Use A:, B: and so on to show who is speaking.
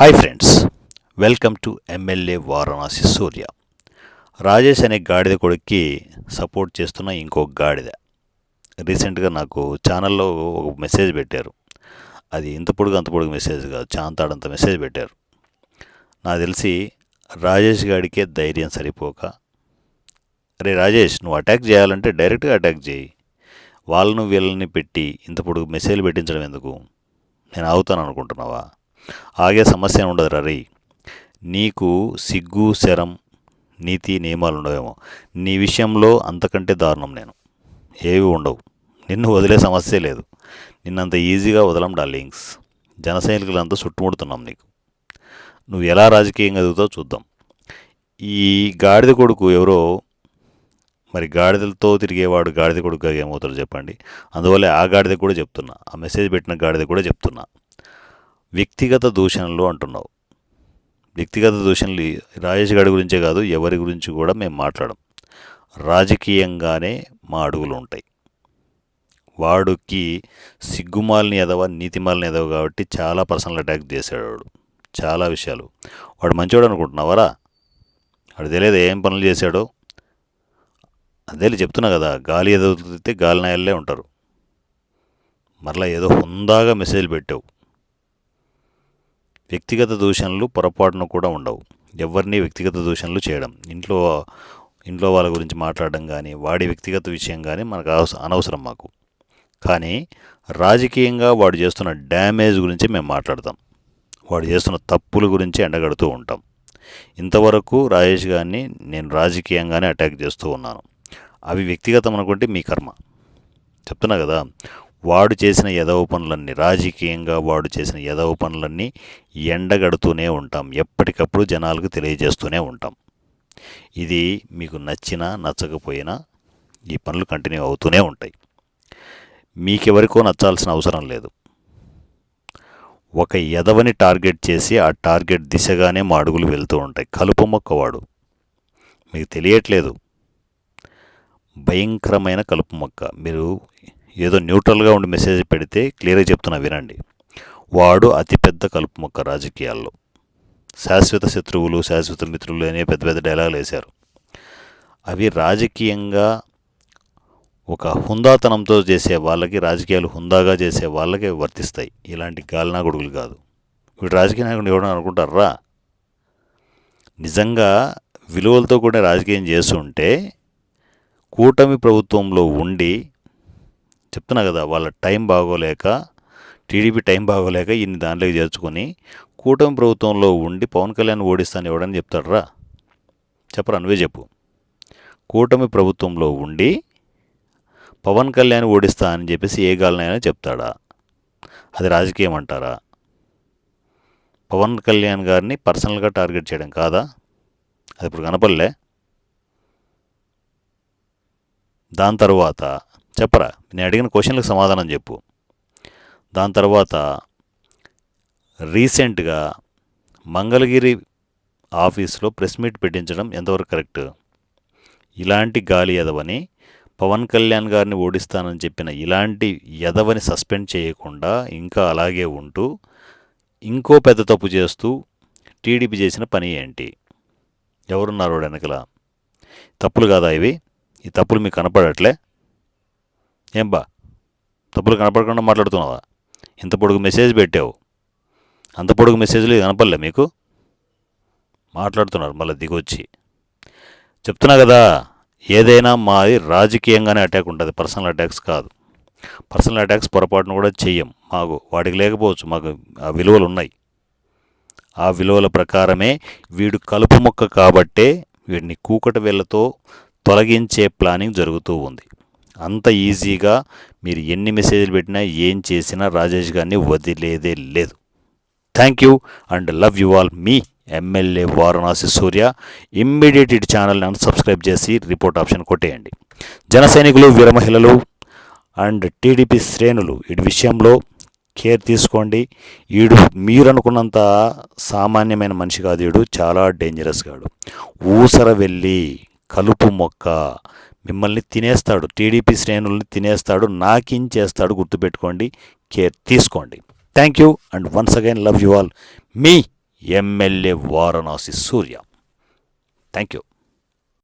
A: Hi friends welcome to MLA Varanasi Surya Rajesh అనే గాడిద కొడుక్కి సపోర్ట్ చేస్తున్న ఇంకో గాడిద. రీసెంట్గా నాకు ఛానల్లో ఒక మెసేజ్ పెట్టారు. అది ఇంత పొడుగు అంత పొడుగు మెసేజ్ కాదు చాంతాడంత మెసేజ్ పెట్టారు. నాకు తెలిసి రాజేష్ గాడికే ధైర్యం సరిపోక అరే రాజేష్ నువ్వు అటాక్ చేయాలంటే డైరెక్ట్గా అటాక్ చేయి. వాళ్ళను వీళ్ళని పెట్టి ఇంత పొడుగు మెసేజ్ పెట్టించడం ఎందుకు? నేను ఆగుతాను అనుకుంటున్నావా? ఆగే సమస్య ఉండదు రరి నీకు సిగ్గు శరం నీతి నియమాలు ఉండవేమో. నీ విషయంలో అంతకంటే దారుణం నేను. ఏవి ఉండవు. నిన్ను వదిలే సమస్య లేదు. నిన్నంత ఈజీగా వదలం డార్లింగ్స్. జన సైనికులంతా చుట్టుముడుతున్నాం నీకు. నువ్వు ఎలా రాజకీయంగా ఎదుగుతావు చూద్దాం. ఈ గాడిద కొడుకు ఎవరో మరి గాడిదలతో తిరిగేవాడు గాడిద కొడుకుగా ఏమవుతారో చెప్పండి. అందువల్ల ఆ గాడిద కూడా చెప్తున్నా. ఆ మెసేజ్ పెట్టిన గాడిద కూడా చెప్తున్నా. వ్యక్తిగత దూషణలు అంటున్నావు. వ్యక్తిగత దూషణలు రాజేష్ గారి గురించే కాదు ఎవరి గురించి కూడా మేము మాట్లాడం రాజకీయంగానే మా అడుగులు ఉంటాయి. వాడికి సిగ్గుమాలిని ఎదవ నీతిమాలిని ఎదవ కాబట్టి చాలా పర్సనల్ అటాక్ చేశాడు వాడు చాలా విషయాలు. వాడు మంచివాడు అనుకుంటున్నావరా? వాడు తెలియదు ఏం పనులు చేశాడో. అదే చెప్తున్నా కదా గాలి ఎదుగుతుంటే గాలి నాయల్లే ఉంటారు. మరలా ఏదో హుందాగా మెసేజ్ పెట్టావు. వ్యక్తిగత దూషణలు పొరపాటున కూడా ఉండవు. ఎవరిని వ్యక్తిగత దూషణలు చేయడం. ఇంట్లో ఇంట్లో వాళ్ళ గురించి మాట్లాడడం కానీ వాడి వ్యక్తిగత విషయం కానీ మనకు అవస- అనవసరం మాకు. కానీ రాజకీయంగా వాడు చేస్తున్న డ్యామేజ్ గురించి మేము మాట్లాడతాం. వాడు చేస్తున్న తప్పుల గురించి ఎండగడుతూ ఉంటాం. ఇంతవరకు రాజేష్ గారిని నేను రాజకీయంగానే అటాక్ చేస్తూ ఉన్నాను. అవి వ్యక్తిగతం అనుకుంటే మీ కర్మ. చెప్తున్నా కదా వాడు చేసిన ఎదవ పనులన్నీ రాజకీయంగా వాడు చేసిన ఎదవ పనులన్నీ ఎండగడుతూనే ఉంటాం. ఎప్పటికప్పుడు జనాలకు తెలియజేస్తూనే ఉంటాం. ఇది మీకు నచ్చినా నచ్చకపోయినా ఈ పనులు కంటిన్యూ అవుతూనే ఉంటాయి. మీకెవరికో నచ్చాల్సిన అవసరం లేదు. ఒక ఎదవని టార్గెట్ చేసి ఆ టార్గెట్ దిశగానే మా అడుగులు వెళ్తూ ఉంటాయి. కలుపు మొక్కవాడు. మీకు తెలియట్లేదు. భయంకరమైన కలుపు మొక్క. మీరు ఏదో న్యూట్రల్గా ఉండి మెసేజ్ పెడితే క్లియర్గా చెప్తున్నా వినండి. వాడు అతిపెద్ద కలుపు మొక్క రాజకీయాల్లో. శాశ్వత శత్రువులు శాశ్వత మిత్రులు అనే పెద్ద పెద్ద డైలాగులు వేశారు. అవి రాజకీయంగా ఒక హుందాతనంతో చేసే వాళ్ళకి రాజకీయాలు హుందాగా చేసే వాళ్ళకి వర్తిస్తాయి. ఇలాంటి గాలినాగుడుగులు కాదు. వీడు రాజకీయ నాయకుడు ఎవడని అనుకుంటారా? నిజంగా విలువలతో కూడిన రాజకీయం చేస్తుంటే కూటమి ప్రభుత్వంలో ఉండి చెప్తున్నా కదా వాళ్ళ టైం బాగోలేక టీడీపీ టైం బాగోలేక ఇన్ని దాంట్లోకి చేర్చుకొని కూటమి ప్రభుత్వంలో ఉండి పవన్ కళ్యాణ్ ఓడిస్తాను ఎవడని చెప్తాడరా? చెప్పరా నువ్వే చెప్పు. కూటమి ప్రభుత్వంలో ఉండి పవన్ కళ్యాణ్ ఓడిస్తా అని చెప్పేసి ఏ గాలనైనా చెప్తాడా? అది రాజకీయం అంటారా? పవన్ కళ్యాణ్ గారిని పర్సనల్గా టార్గెట్ చేయడం కాదా? అది ఇప్పుడు కనపడలే. దాని తర్వాత చెప్పరా? నేను అడిగిన క్వశ్చన్లకు సమాధానం చెప్పు. దాని తర్వాత రీసెంట్గా మంగళగిరి ఆఫీస్లో ప్రెస్ మీట్ పెట్టించడం ఎంతవరకు కరెక్ట్? ఇలాంటి గాలి ఎదవని పవన్ కళ్యాణ్ గారిని ఓడిస్తానని చెప్పిన ఇలాంటి ఎదవని సస్పెండ్ చేయకుండా ఇంకా అలాగే ఉంటూ ఇంకో పెద్ద తప్పు చేస్తూ టీడీపీ చేసిన పని ఏంటి? ఎవరున్నారు వెనకల? తప్పులు కాదా ఇవి? ఈ తప్పులు మీకు కనపడట్లే? ఏం బా తప్పులు కనపడకుండా మాట్లాడుతున్నావా? ఇంత పొడుగు మెసేజ్ పెట్టావు. అంత పొడుగు మెసేజ్లు కనపడలే మీకు? మాట్లాడుతున్నారు మళ్ళీ దిగొచ్చి. చెప్తున్నా కదా ఏదైనా మాది రాజకీయంగానే అటాక్ ఉంటుంది పర్సనల్ అటాక్స్ కాదు. పర్సనల్ అటాక్స్ పొరపాటును కూడా చెయ్యం. మాకు వాడికి లేకపోవచ్చు మాకు ఆ విలువలు ఉన్నాయి. ఆ విలువల ప్రకారమే వీడు కలుపు మొక్క కాబట్టే వీడిని కూకట వేళ్ళతో తొలగించే ప్లానింగ్ జరుగుతూ ఉంది. అంత ఈజీగా మీరు ఎన్ని మెసేజ్లు పెట్టినా ఏం చేసినా రాజేష్ గారిని వదిలేదే లేదు. Thank you and love you all. Me MLA Varanasi Surya immediate ఇటు ఛానల్ని అన్సబ్స్క్రైబ్ చేసి రిపోర్ట్ ఆప్షన్ కొట్టేయండి. జన సైనికులు వీరమహిళలు అండ్ టీడీపీ శ్రేణులు ఇటు విషయంలో కేర్ తీసుకోండి. వీడు మీరనుకున్నంత సామాన్యమైన మనిషి కాదు వీడు చాలా డేంజరస్ గాడు ఊసర వెళ్ళి కలుపు మొక్క మిమ్మల్ని తినేస్తాడు. టీడీపీ శ్రేణుల్ని తినేస్తాడు. నాకించేస్తాడు గుర్తుపెట్టుకోండి. కేర్ తీసుకోండి. Thank you and once again love you all me MLA Varanasi Surya. Thank you